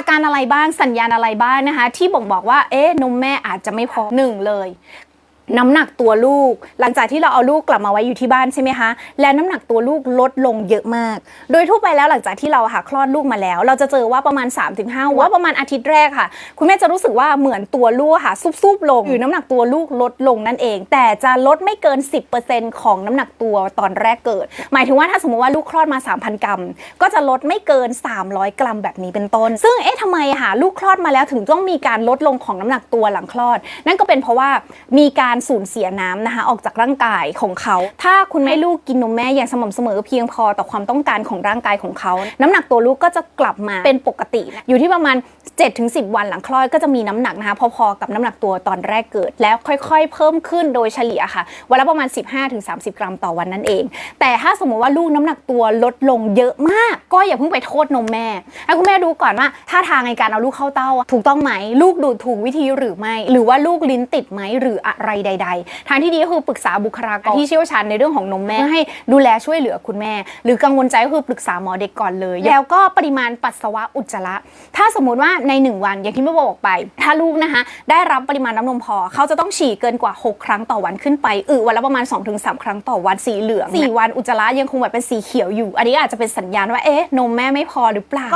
อาการอะไรบ้างสัญญาณอะไรบ้างนะคะ ที่บ่งบอกว่าเอ๊ะนมแม่อาจจะไม่พอหนึ่งเลย น้ำหนักตัวลูก หลังจากที่เราเอาลูกกลับมาไว้อยู่ที่บ้านใช่ไหมคะ และน้ำหนักตัวลูกลดลงเยอะมาก โดยทั่วไปแล้วหลังจากที่เราหาคลอดลูกมาแล้ว เราจะเจอว่าประมาณ 3-5วันว่าประมาณอาทิตย์แรกค่ะ คุณแม่จะรู้สึกว่าเหมือนตัวลูกค่ะซุบๆลงหรือน้ำหนักตัวลูกลดลงนั่นเอง แต่จะลดไม่เกิน 10%ของน้ำหนักตัวตอนแรกเกิด หมายถึงว่าถ้าสมมติว่าลูกคลอดมา 3,000 กรัม ก็จะลดไม่เกิน 300 กรัมแบบนี้เป็นต้น ซึ่งเอ๊ะทำไมอะค่ะลูกคลอดมาแล้วถึงต้องมีการลดลงของน้ำหนักตัวหลังคลอด นั่นก็เป็นเพราะว่ามีการสูญเสียน้ำนะคะออกจากร่างกายของเขา ถ้าคุณแม่ลูกกินนมแม่อย่างสม่ำเสมอเพียงพอต่อความต้องการของร่างกายของเขา น้ำหนักตัวลูกก็จะกลับมาเป็นปกติ อยู่ที่ประมาณ 7-10 วันหลังคลอดก็จะมีน้ำหนักนะคะพอๆกับน้ำหนักตัวตอนแรกเกิด แล้วค่อยๆ เพิ่มขึ้นโดยเฉลี่ยค่ะวันละประมาณ 15-30 กรัมต่อวันนั่นเอง แต่ถ้าสมมติว่าลูกน้ำหนักตัวลดลงเยอะมาก ก็อย่าเพิ่งไปโทษนมแม่ให้คุณแม่ดูก่อนว่าท่าทางในการเอาลูกเข้าเต้าอะถูกต้องไหมลูกดูดถูกวิธีหรือไม่ หรือว่าลูกลิ้นติดไหมหรืออะไรใด ๆ ทางที่ดีก็คือปรึกษาบุคลากรที่เชี่ยวชาญในเรื่องของนมแม่เพื่อให้ดูแลช่วยเหลือคุณแม่ หรือกังวลใจก็คือปรึกษาหมอเด็กก่อนเลย แล้วก็ปริมาณปัสสาวะอุจจาระถ้าสมมุติว่าใน 1 วันอย่างที่แม่บอกไป ถ้าลูกนะคะได้รับปริมาณน้ำนมพอ เขาจะต้องฉี่เกินกว่า 6 ครั้งต่อวันขึ้นไปอึวันละประมาณ 2-3 ครั้งต่อวันสีเหลือง4วันอุจจาระยังคงแบบเป็นสีเขียวอยู่ อันนี้อาจจะเป็นสัญญาณว่าเอ๊ะนมแม่ไม่พอหรือเปล่า